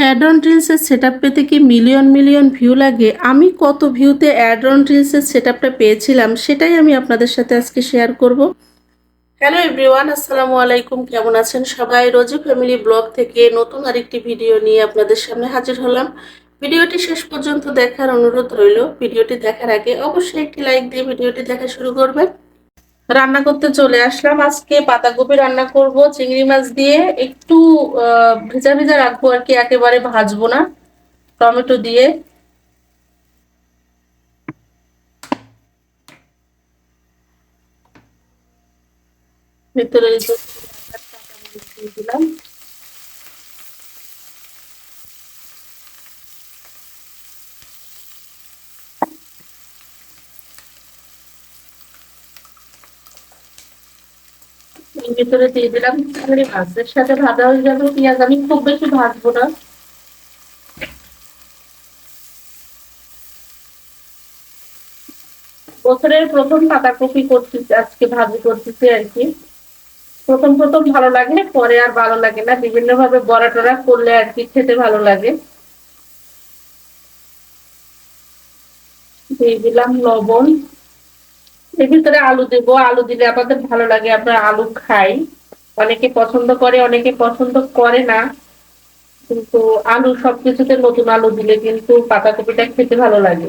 Add on রিলসের set পেতে কি মিলিয়ন মিলিয়ন ভিউ লাগে? আমি কত ভিউতে অ্যাড অন রিলসের সেট পেয়েছিলাম, সেটাই আমি আপনাদের সাথে আজকে শেয়ার করব। হ্যালো এভরিওয়ান আসসালামু আলাইকুম, কেমন আছেন সবাই? রোজি ফ্যামিলি ব্লগ থেকে নতুন আরেকটি ভিডিও নিয়ে আপনাদের সামনে হাজির হলাম। ভিডিওটি শেষ পর্যন্ত দেখার অনুরোধ রইল। ভিডিওটি দেখার আগে অবশ্যই একটি লাইক দিয়ে ভিডিওটি দেখা শুরু করবেন। রান্না করতে চলে আসলাম। আজকে পাতাকপি রান্না করব, চিংড়ি মাছ দিয়ে। একটু ভেজা ভেজা রাখব আর কি, একেবারে ভাজবো না। টমেটো দিয়ে। ভেতরে দিলাম দিয়ে দিলাম। মাছের সাথে ভাজা হয়ে যাবে। পেঁয়াজ আমি খুব বেশি ভাজবো না। বছরের প্রথম পাতাকপি করতেছি আজকে ভাজি করতেছি আর কি। প্রথম প্রথম ভালো লাগে, পরে আর ভালো লাগে না। বিভিন্ন ভাবে বড়া টড়া করলে আর কি খেতে ভালো লাগে। দিয়ে দিলাম লবণ। এর ভিতরে আলু দেবো। আলু দিলে আমাদের ভালো লাগে, আমরা আলু খাই। অনেকে পছন্দ করে, অনেকে পছন্দ করে না। কিন্তু আলু সবকিছুতে নতুন আলু দিলে কিন্তু পাতাকপিটা খেতে ভালো লাগে।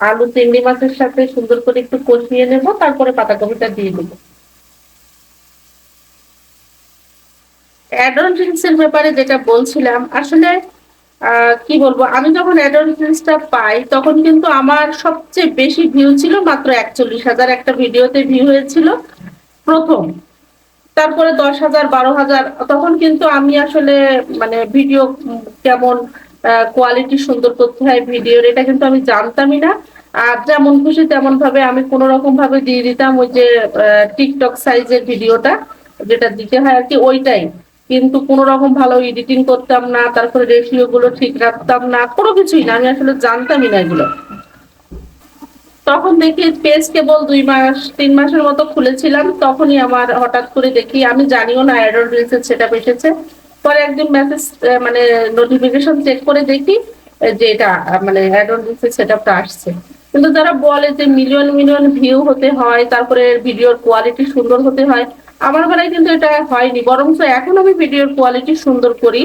আলু চিংড়ি মাছের সাথে সুন্দর করে একটু কষিয়ে নেব, তারপরে পাতাকপিটা দিয়ে দেবো। অ্যাডন ড্রিঙ্কসের ব্যাপারে যেটা বলছিলাম, আসলে কি বলব, আমি যখন অ্যাডভার্টাইজটা পাই, তখন কিন্তু আমার সবচেয়ে বেশি ভিউ ছিল মাত্র একচল্লিশ হাজার একটা ভিডিওতে ভিউ হয়েছিল প্রথম। তারপরে দশ হাজার, বারো হাজার, তখন কিন্তু আমি আসলে মানে ভিডিও কেমন কোয়ালিটি সুন্দর করতে হয় ভিডিওর এটা কিন্তু আমি জানতামই না। আর যেমন খুশি তেমন ভাবে আমি কোন রকম ভাবে দিয়ে দিতাম ওই যে টিকটক সাইজের ভিডিওটা যেটা দিতে হয় আর কি, ওইটাই। কিন্তু কোন রকম ভালো এডিটিং করতাম না, তারপরে রেশিও গুলো ঠিক রাখতাম না, কোনো কিছুই না, আমি আসলে জানতামই না এগুলো। তখন দেখি পেজ কেবল দুই মাস, তিন মাসের মতো খুলেছিলাম, তখনই আমার হঠাৎ করে দেখি, আমি জানিও না অ্যাডল রিলসের সেটা এসেছে। পরে একদিন মেসেজ মানে নোটিফিকেশন চেক করে দেখি যে এটা মানে অ্যাডল রিলসের সেট আপটা আসছে। কিন্তু যারা বলে যে মিলিয়ন মিলিয়ন ভিউ হতে হয়, তারপরে ভিডিওর কোয়ালিটি সুন্দর হতে হয় আমার বেলায় কিন্তু এটা হয়নি বরং এখন আমি ভিডিওর কোয়ালিটি সুন্দর করি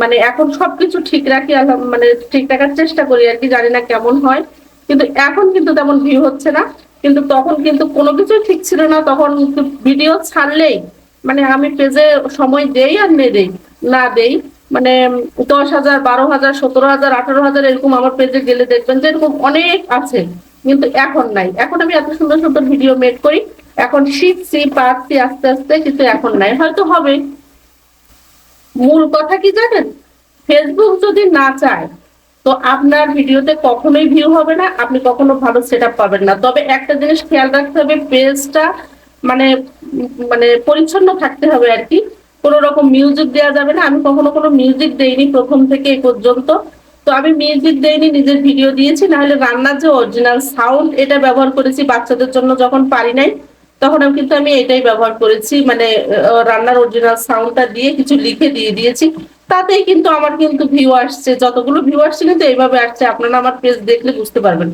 মানে এখন সবকিছু ঠিক রাখি মানে ঠিক রাখার চেষ্টা করি আর কি, জানি না কেমন হয়, কিন্তু এখন কিন্তু তেমন ভিউ হচ্ছে না, কিন্তু তখন কিন্তু কোনো কিছুই ঠিক ছিল না, তখন ভিডিও ছাড়লেই মানে আমি পেজে সময় দেই আর নে দেই না দেই মানে দশ হাজার, বারো হাজার, সতেরো হাজার, আঠারো হাজার এরকম আমার পেজে গেলে দেখবেন যে এরকম অনেক আছে, কিন্তু এখন নাই, এখন আমি এত সুন্দর সুন্দর ভিডিও মেক করি এখন শিখছি পারছি আস্তে আস্তে, কিন্তু এখন নাই। হয়তো হবে। মূল কথা কি জানেন? ফেসবুক যদি না চায়, তো আপনার ভিডিওতে কখনোই ভিউ হবে না। আপনি কখনো ভালো সেট পাবেন না। তবে একটা জিনিস খেয়াল রাখতে হবে পেজটা মানে মানে পরিচ্ছন্ন থাকতে হবে আর কি। কোনো রকম মিউজিক দেওয়া যাবে না। আমি কখনো কোনো মিউজিক দেইনি প্রথম থেকে এ পর্যন্ত। তো আমি মিউজিক দেইনি, নিজের ভিডিও দিয়েছি। না হলে রান্নার যে অরিজিনাল সাউন্ড এটা ব্যবহার করেছি বাচ্চাদের জন্য যখন পারি নাই। তখন আমি কিন্তু আমি এটাই ব্যবহার করেছি মানে রান্নার অরিজিনাল সাউন্ডটা দিয়ে কিছু লিখে দিয়ে দিয়েছি। তাতেই কিন্তু আমার কিন্তু ভিউ আসছে, যতগুলো ভিউ আসছে কিন্তু এইভাবে আসছে। আপনারা আমার পেজ দেখলে বুঝতে পারবেন।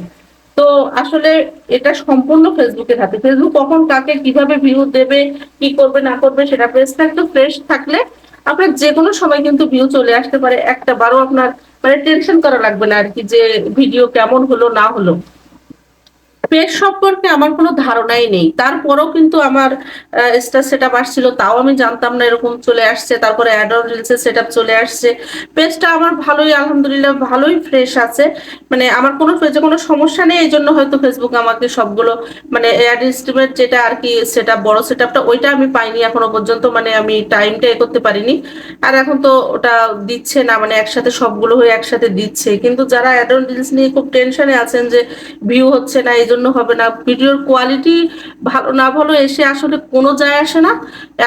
তো আসলে এটা সম্পূর্ণ ফেসবুকের হাতে। ফেসবুক কখন কাকে কীভাবে ভিউ দেবে, কি করবে, না করবে, সেটা পেজটা একটু ফ্রেশ থাকলে আপনার যে কোনো সময় কিন্তু ভিউ চলে আসতে পারে। একটা বারো আপনার মানে টেনশন করা লাগবে না আর কি যে ভিডিও কেমন হলো, না হলো। পেট সম্পর্কে আমার কোনো ধারণাই নেই। তারপরও কিন্তু আমার স্টার সেট আপ আসছিল, তাও আমি জানতাম না এরকম চলে আসছে। তারপরে অ্যাডন রিলসের সেট আপ চলে আসছে। পেজটা আমার ভালোই, আলহামদুলিল্লাহ ভালোই ফ্রেশ আছে। মানে আমার কোনো পেজে কোনো সমস্যা নেই, এই জন্য হয়তো ফেসবুক আমাকে সবগুলো মানে অ্যাড এস্টিমেট যেটা আর কি সেটা বড় সেট আপটা ওইটা আমি পাইনি এখনও পর্যন্ত। মানে আমি টাইমটা এ করতে পারিনি। আর এখন তো ওটা দিচ্ছে না মানে একসাথে সবগুলো হয়ে একসাথে দিচ্ছে। কিন্তু যারা অ্যাডন রিলস নিয়ে খুব টেনশনে আছেন যে ভিউ হচ্ছে না, এই জন্য হবে না। ভিডিওর কোয়ালিটি ভালো না ভালো এসে আসলে কোনো যায় আসে না।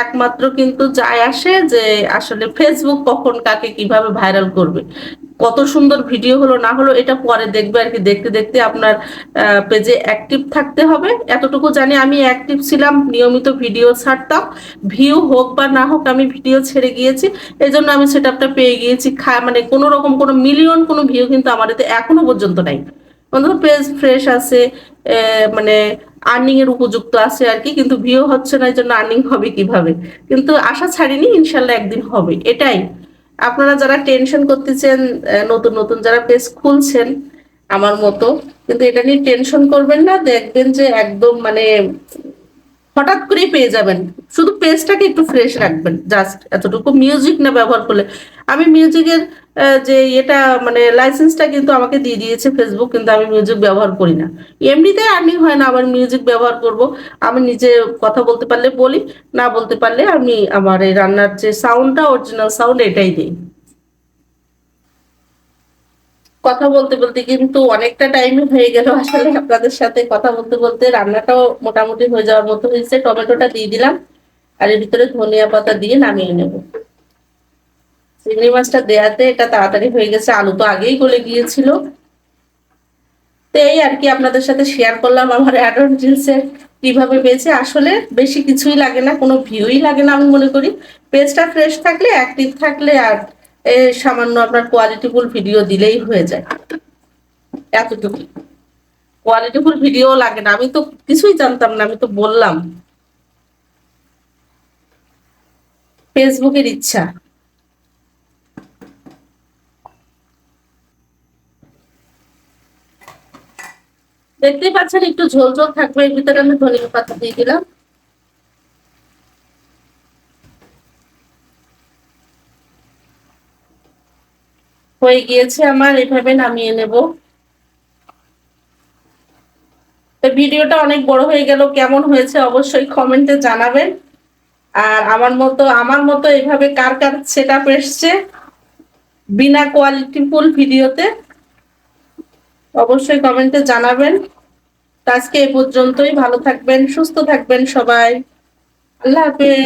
একমাত্র কিন্তু যায় আসে যে আসলে ফেসবুক কখন কাকে কীভাবে ভাইরাল করবে। কত সুন্দর ভিডিও হলো না হলো এটা পরে দেখবে আর কি। দেখতে দেখতে আপনার পেজে অ্যাক্টিভ থাকতে হবে। এতটুকু জানি আমি অ্যাক্টিভ ছিলাম, নিয়মিত ভিডিও ছাড়তাম। ভিউ হোক বা না হোক আমি ভিডিও ছেড়ে গিয়েছি। এই জন্য আমি সেট পেয়ে গিয়েছি। খা মানে কোনো রকম কোনো মিলিয়ন কোনো ভিউ কিন্তু আমার এতে এখনও পর্যন্ত নাই। অন্তত পেজ ফ্রেশ আছে। মানে আর্নিং এর উপযুক্ত আছে আর কি, কিন্তু ভিউ হচ্ছে না এই জন্য আর্নিং হবে কীভাবে? কিন্তু আশা ছাড়িনি, ইনশাল্লাহ একদিন হবে, এটাই। আপনারা যারা টেনশন করতেছেন নতুন নতুন যারা পেজ খুলছেন, আমার মতো, কিন্তু এটা নিয়ে টেনশন করবেন না, দেখবেন যে একদম মানে হঠাৎ করেই পেয়ে যাবেন। শুধু পেজটাকে একটু ফ্রেশ রাখবেন জাস্ট এতটুকু। মিউজিক না ব্যবহার করলে, আমি মিউজিকের যে এটা মানে লাইসেন্সটা কিন্তু আমাকে দিয়ে দিয়েছে ফেসবুক কিন্তু আমি মিউজিক ব্যবহার করি না। এমনিতে আর্নিং হয় না, আবার মিউজিক ব্যবহার করব। আমি নিজে কথা বলতে পারলে বলি, না বলতে পারলে আমি আমার এই রান্নার যে সাউন্ডটা অরিজিনাল সাউন্ড এটাই দিই। কথা বলতে বলতে কিন্তু অনেকটা টাইম হয়ে গেল। আসলে আপনাদের সাথে কথা বলতে বলতে রান্নাটাও মোটামুটি হয়ে যাওয়ার মতো হয়েছে। টমেটোটা দিয়ে দিলাম, আর এর ভিতরে ধনিয়া পাতা দিয়ে নামিয়ে নেব। চিংড়ি মাছটা দেয়াতে এটা তাড়াতাড়ি হয়ে গেছে, আলু তো আগেই গলে গিয়েছিল। তো এই আর কি আপনাদের সাথে শেয়ার করলাম আমার অ্যাডন রিলসের কীভাবে পেয়েছে আসলে বেশি কিছুই লাগে না, কোনো ভিউই লাগে না আমি মনে করি। পেজটা ফ্রেশ থাকলে অ্যাক্টিভ থাকলে আর সামান্য আপনার কোয়ালিটিফুল ভিডিও দিলেই হয়ে যায়। এতটুকু কোয়ালিটিফুল ভিডিও লাগে না, আমি তো কিছুই জানতাম না, আমি তো বললাম। ফেসবুকের ইচ্ছা। দেখতেই পাচ্ছেন, একটু ঝোল ঝোল থাকবে, এর ভিতরে আমি ধনিয়া পাতা দিয়ে দিলাম। হয়ে গিয়েছে আমার, এভাবে নামিয়ে নেব। তো ভিডিওটা অনেক বড় হয়ে গেল, কেমন হয়েছে অবশ্যই কমেন্টে জানাবেন। আর আমার মতো আমার মতো এভাবে কার কার সেট আপ এসছে, বিনা কোয়ালিটিফুল ভিডিওতে অবশ্যই কমেন্টে জানাবেন। আজকে এ পর্যন্তই ভালো থাকবেন সুস্থ থাকবেন সবাই। আল্লাহ হাফেজ।